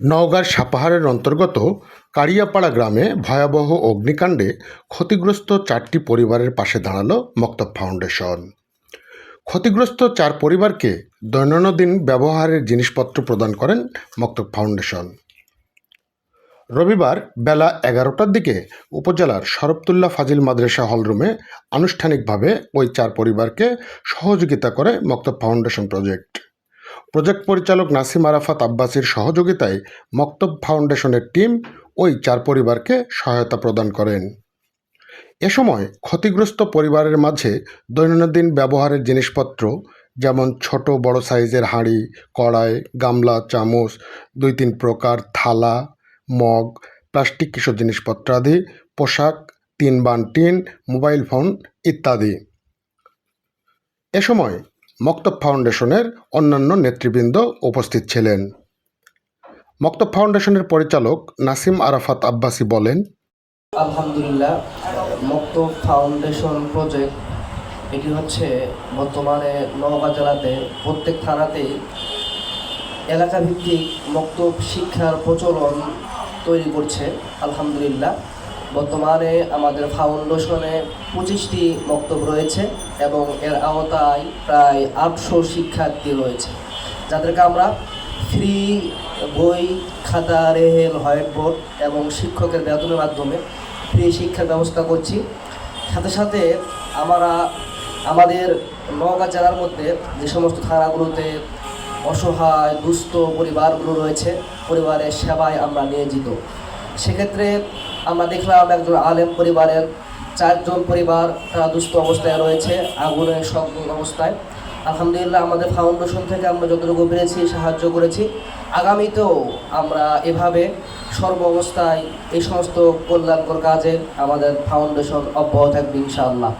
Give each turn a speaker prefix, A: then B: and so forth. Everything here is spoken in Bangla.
A: নওগাঁর সাপাহারের অন্তর্গত কাড়িয়াপাড়া গ্রামে ভয়াবহ অগ্নিকাণ্ডে ক্ষতিগ্রস্ত চারটি পরিবারের পাশে দাঁড়াল মক্তব ফাউন্ডেশন। ক্ষতিগ্রস্ত চার পরিবারকে দৈনন্দিন ব্যবহারের জিনিসপত্র প্রদান করেন মক্তব ফাউন্ডেশন। রবিবার বেলা এগারোটার দিকে উপজেলার শরফতুল্লাহ ফাজিল মাদ্রাসা হলরুমে আনুষ্ঠানিকভাবে ওই চার পরিবারকে সহযোগিতা করে মক্তব ফাউন্ডেশন প্রজেক্ট। প্রজেক্ট পরিচালক নাসিম আরাফাত আব্বাসির সহযোগিতায় মক্তব ফাউন্ডেশনের টিম ওই চার পরিবারকে সহায়তা প্রদান করেন। এ সময় ক্ষতিগ্রস্ত পরিবারের মাঝে দৈনন্দিন ব্যবহারের জিনিসপত্র, যেমন ছোট বড় সাইজের হাঁড়ি, কড়াই, গামলা, চামচ, দুই তিন প্রকার থালা, মগ, প্লাস্টিক কিছু জিনিসপত্রাদি পোশাক, তিন বান টিন মোবাইল ফোন ইত্যাদি। এ সময় মক্তব ফাউন্ডেশনের অন্যান্য নেতৃবৃন্দ উপস্থিত ছিলেন। মক্তব ফাউন্ডেশনের পরিচালক নাসিম আরাফাত আব্বাসি বলেন,
B: আলহামদুলিল্লাহ, মক্তব ফাউন্ডেশন প্রজেক্ট এটি হচ্ছে বর্তমানে নওগাঁ জেলাতে প্রত্যেক থানাতেই এলাকাভিত্তিক মক্তব শিক্ষার প্রচলন তৈরি করছে। আলহামদুলিল্লাহ বর্তমানে আমাদের ফাউন্ডেশনে পঁচিশটি মক্তব রয়েছে এবং এর আওতায় প্রায় আটশো শিক্ষার্থী রয়েছে। যাদেরকে আমরা ফ্রি বই, খাতা, রেহেল হোয়াইট বোর্ড এবং শিক্ষকের বেতনের মাধ্যমে ফ্রি শিক্ষার ব্যবস্থা করছি। সাথে সাথে আমরা আমাদের নওগাঁ জেলার মধ্যে যে সমস্ত থানাগুলোতে অসহায়, দুস্থ পরিবারগুলো রয়েছে, পরিবারের সেবায় আমরা নিয়োজিত। সেক্ষেত্রে আমরা দেখলাম একজন আলেম পরিবারের চারজন পরিবার, তারা দুস্থ অবস্থায় রয়েছে আগুনের সব অবস্থায়। আলহামদুলিল্লাহ, আমাদের ফাউন্ডেশন থেকে আমরা যতটুকু পেরেছি, সাহায্য করেছি। আগামীতেও আমরা এভাবে সর্ব অবস্থায় এই সমস্ত কল্যাণকর কাজে আমাদের ফাউন্ডেশন অব্যাহত থাকবে, ইনশাআল্লাহ।